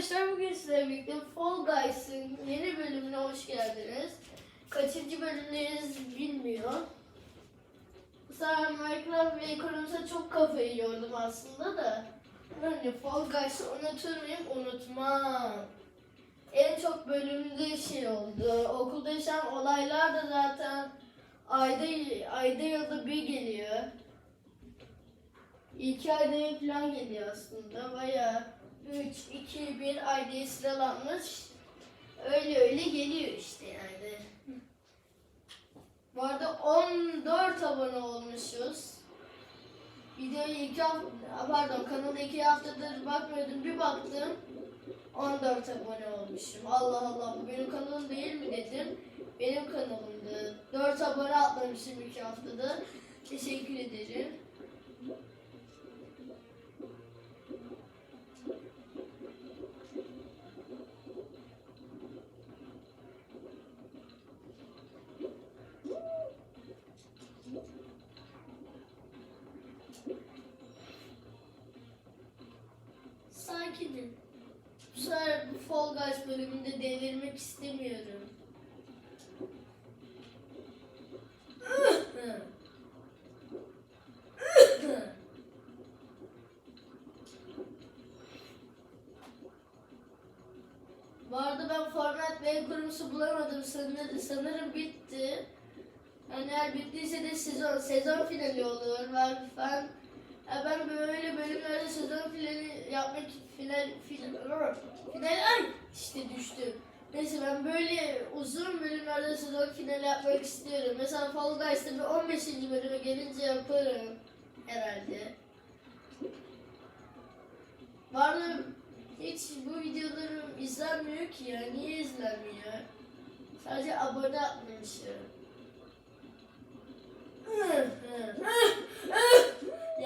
arkadaşlar bugün sizlerle birlikte Fall Guys'ın yeni bölümüne hoş geldiniz. Kaçıncı bölümdeyiz bilmiyor. Sefer Minecraft ve ekonomide çok kafayı yordum aslında da. Hani Fall Guys'ı unutur muyum? Unutmam. En çok bölümde şey oldu. Okulda yaşanan olaylar da zaten ayda ayda yılda bir geliyor. İki ayda bir falan geliyor aslında. Bayağı 3, 2, 1 ay diye sıralanmış. Öyle öyle geliyor işte yani. Bu arada 14 abone olmuşuz. Videoyu iki hafta, pardon kanalda iki haftadır bakmıyordum bir baktım. 14 abone olmuşum. Allah Allah bu benim kanalım değil mi dedim. Benim kanalımdı. 4 abone atlamışım iki haftada. Teşekkür ederim. Sefer bu Fall Guys bölümünde delirmek istemiyorum. Bu arada ben format ve kurumusu bulamadım. Sanırım, sanırım bitti. Yani eğer bittiyse de sezon, sezon finali olur. Ben, ben, ben böyle bölümlerde sezon finali yapmak final, final, final ay işte düştüm. Neyse ben böyle uzun bölümlerde sezon finali yapmak istiyorum. Mesela Fall Guys'ta bir 15. bölüme gelince yaparım herhalde. Var mı hiç bu videolarım izlenmiyor ki ya. Niye izlenmiyor? Sadece abone atmamışım.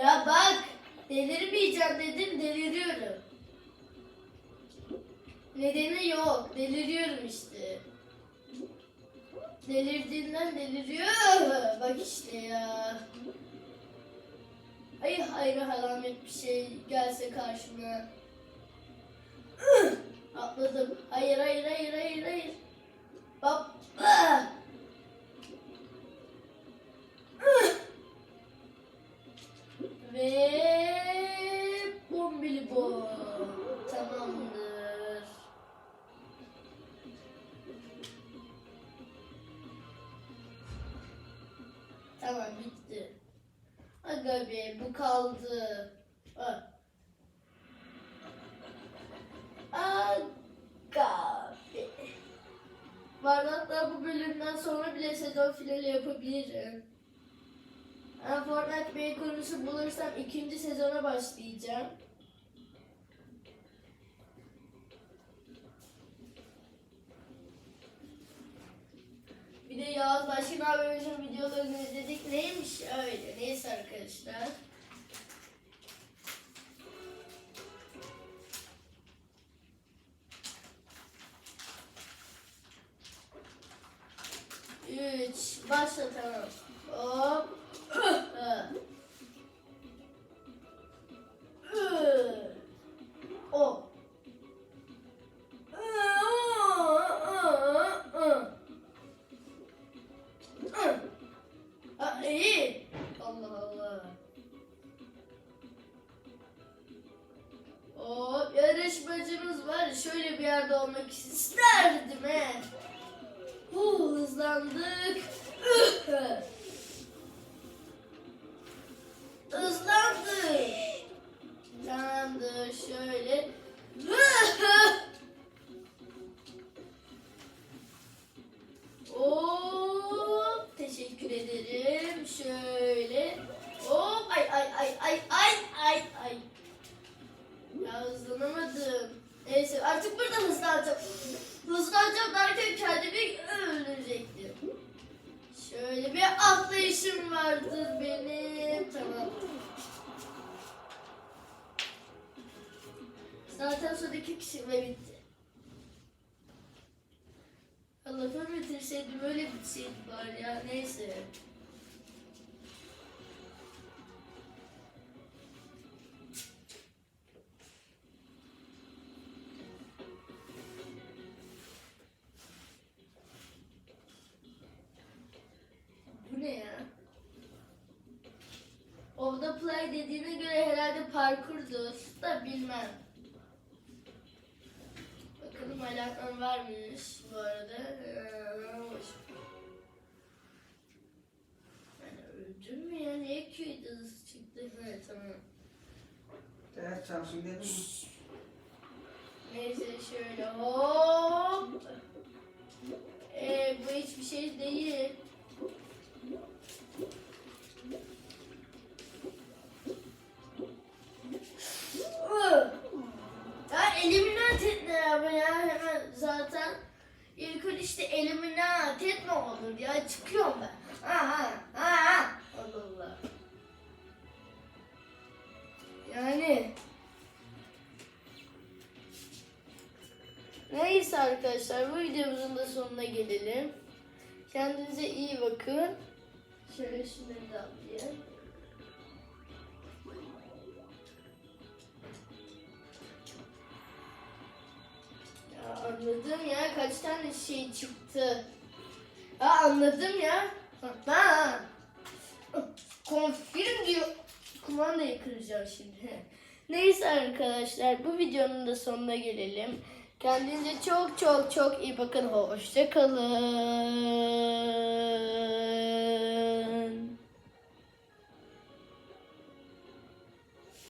Ya bak delirmeyeceğim dedim deliriyorum. Nedeni yok deliriyorum işte. Delirdiğinden deliriyor. Bak işte ya. Ay hayır alamet bir şey gelse karşıma. Atladım. Hayır hayır hayır hayır hayır. Bak. Tamamdır. Tamam bitti. Aga be bu kaldı. Aga be. Hatta bu bölümden sonra bile sezon finali yapabilirim. Ben Fortnite bir konusu bulursam ikinci sezona başlayacağım. Abimizin videolarını izledik. Neymiş öyle. Neyse arkadaşlar. Üç. Başlatalım. Hop. yarışmacımız var. Şöyle bir yerde olmak isterdim he. Hızlandık. Hızlandık. Şöyle bir atlayışım vardır benim. Tamam. Zaten son iki kişi ve bitti. Allah'ım bitirseydim öyle bitseydi bari ya neyse. Dediğine göre herhalde parkurdur da bilmem. Bakalım alakam varmış bu arada. Ee, hoş. Ben öldüm mü ya? Niye Q'ydu çıktı? Evet tamam. Ders çalışın dedim mi? Neyse şöyle hop. Ee, bu hiçbir şey değil. İşte eliminat etme olur ya çıkıyorum ben. Aha, aha. Allah Allah. Yani Neyse arkadaşlar bu videomuzun da sonuna gelelim. Kendinize iyi bakın. Şöyle şunları da alayım. Anladım ya kaç tane şey çıktı. Ha anladım ya. Ha. Confirm diyor. Kumandayı kıracağım şimdi. Neyse arkadaşlar bu videonun da sonuna gelelim. Kendinize çok çok çok iyi bakın. Hoşça kalın.